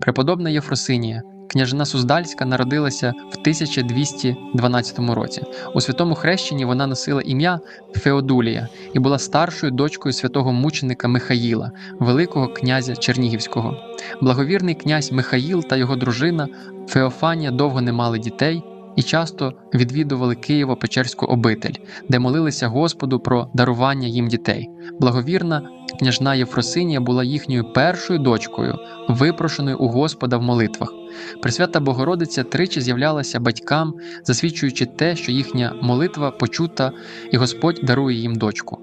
Преподобна Єфросинія, княжна Суздальська, народилася в 1212 році. У святому хрещенні вона носила ім'я Феодулія і була старшою дочкою святого мученика Михаїла, великого князя Чернігівського. Благовірний князь Михаїл та його дружина Феофанія довго не мали дітей і часто відвідували Києво-Печерську обитель, де молилися Господу про дарування їм дітей. Благовірна княжна Єфросинія була їхньою першою дочкою, випрошеною у Господа в молитвах. Пресвята Богородиця тричі з'являлася батькам, засвідчуючи те, що їхня молитва почута, і Господь дарує їм дочку.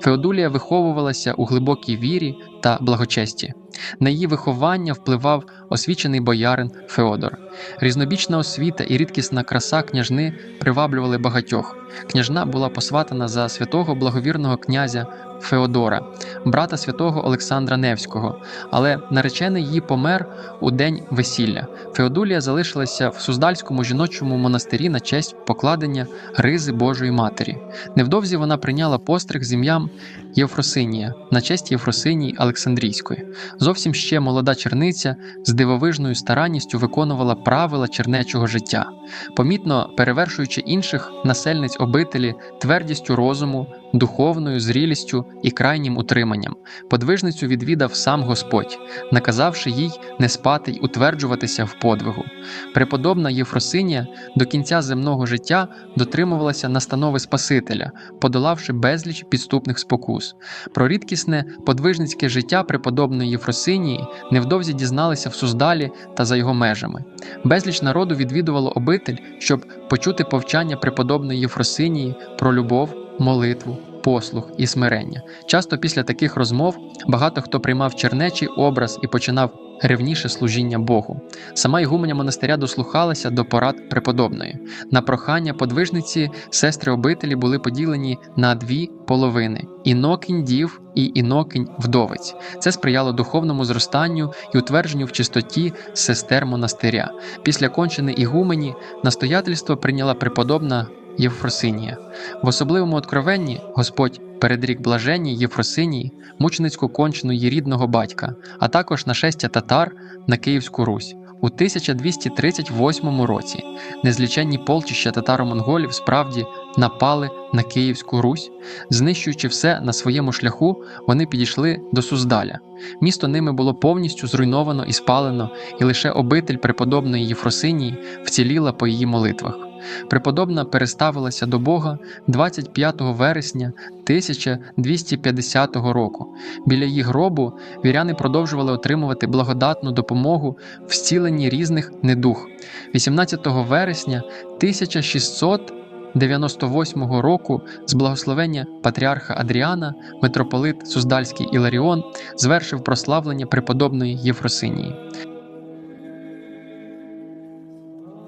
Феодулія виховувалася у глибокій вірі та благочесті. На її виховання впливав освічений боярин Феодор. Різнобічна освіта і рідкісна краса княжни приваблювали багатьох. Княжна була посватана за святого благовірного князя Феодора, брата святого Олександра Невського, але наречений її помер у день весілля. Феодулія залишилася в Суздальському жіночому монастирі на честь покладення Гризи Божої Матері. Невдовзі вона прийняла постриг з ім'ям Євфросинія на честь Євфросинії Олександрійської. Зовсім ще молода черниця з дивовижною старанністю виконувала правила чернечого життя, помітно перевершуючи інших насельниць обителі твердістю розуму, духовною зрілістю і крайнім утриманням. Подвижницю відвідав сам Господь, наказавши їй не спати й утверджуватися в подвигу. Преподобна Єфросинія до кінця земного життя дотримувалася настанови Спасителя, подолавши безліч підступних спокус. Про рідкісне подвижницьке життя преподобної Єфросинії невдовзі дізналися в Суздалі та за його межами. Безліч народу відвідувало обитель, щоб почути повчання преподобної Єфросинії про любов, молитву, послух і смирення. Часто після таких розмов багато хто приймав чернечий образ і починав ревніше служіння Богу. Сама ігуменя монастиря дослухалася до порад преподобної. На прохання подвижниці сестри обителі були поділені на дві половини: інокінь дів і інокінь вдовець. Це сприяло духовному зростанню і утвердженню в чистоті сестер монастиря. Після кончини ігумені настоятельство прийняла преподобна Євфросинія. В особливому откровенні Господь передрік блаженній Єфросинії, мученицьку кончину її рідного батька, а також нашестя татар на Київську Русь. У 1238 році незліченні полчища татаро-монголів справді напали на Київську Русь, знищуючи все на своєму шляху, вони підійшли до Суздаля. Місто ними було повністю зруйновано і спалено, і лише обитель преподобної Єфросинії вціліла по її молитвах. Преподобна переставилася до Бога 25 вересня 1250 року. Біля її гробу віряни продовжували отримувати благодатну допомогу в зціленні різних недуг. 18 вересня 1698 року з благословення патріарха Адріана митрополит Суздальський Іларіон звершив прославлення преподобної Єфросинії.